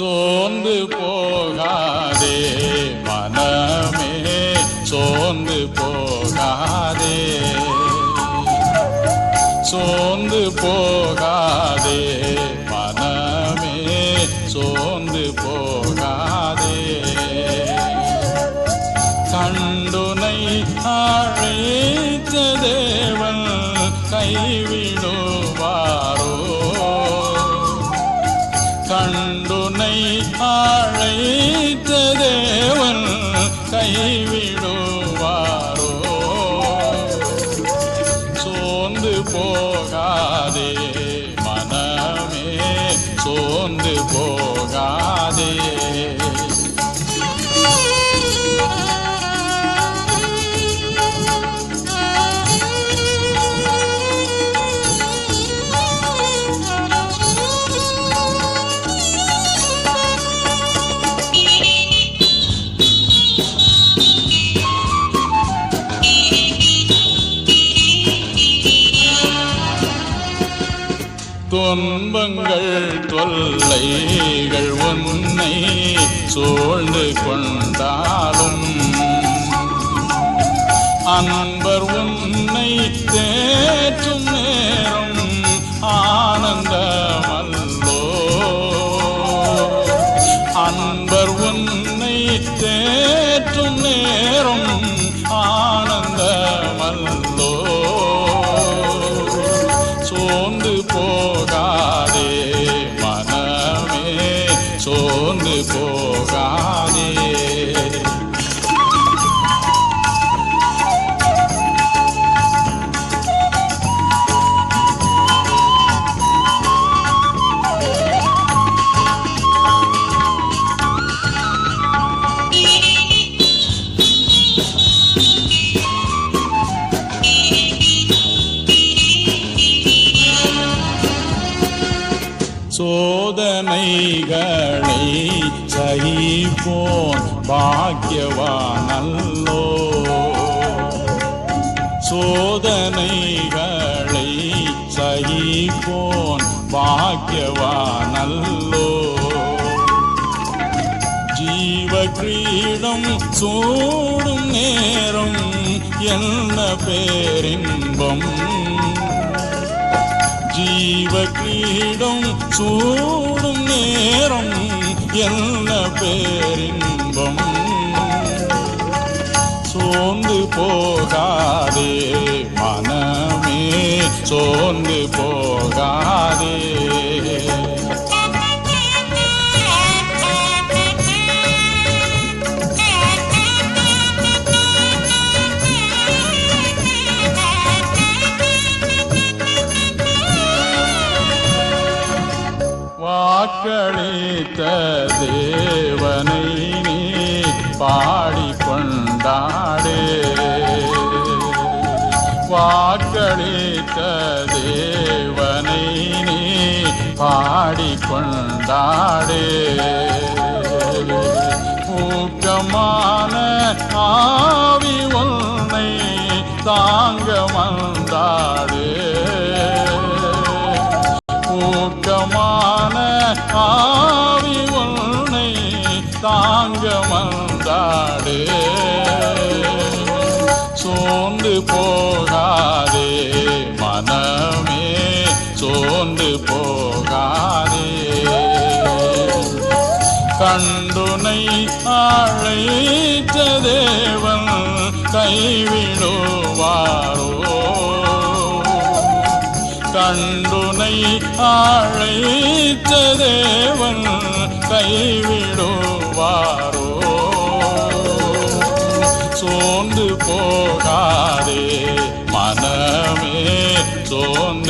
சோர்ந்து போகாதே மனமே சோர்ந்து போகாதே. சோர்ந்து போகாதே மனமே சோர்ந்து போகாதே. கண்டுனை அழைத்த தேவன் கைவிடுவாரோ? கண்டு அழைத்த தேவன் கைவிடுவாரோ? சோர்ந்து போகா துன்பங்கள் தொல்லைகள் உன்னை சூழ்ந்து கொண்டாலும் அன்பர் உன்னை தேற்றும் நேரம் ஆனந்தமல்லோ. அன்பர் உன்னை தேற்றும் நேரம் சோர்ந்து போகாதே. சோதனைகளை சகிப்போன் பாக்கியவானல்லோ. சோதனைகளை சகிப்போன் பாக்கியவானல்லோ. ஜீவ கிரீடம் சூடும் நேரம் என்ன பேரின்பம்? ஜீவ கிரீடம் சூடும் நேரம் என்ன பேரின்பம்? சோர்ந்து போகாதே மனமே சோர்ந்து போகாதே. வாக்களித்த தேவனை நீ பாடி கொண்டாடே வாக்களித்த தேவனை நீ பாடி கொண்டாடே ஊக்கமான ஆவி உன்னை தாங்க வந்தாடே. ஆவி உன்னை தாங்க வந்தாடே சோர்ந்து போகாதே மனமே சோர்ந்து போகாதே. கண்டுனை ஆழைத்த தேவன் கைவிடுவாரோ? கண்டுனை ஆழைத்த தேவன் கைவிடுவாரோ? சோர்ந்து போகாதே மனமே சோர்ந்து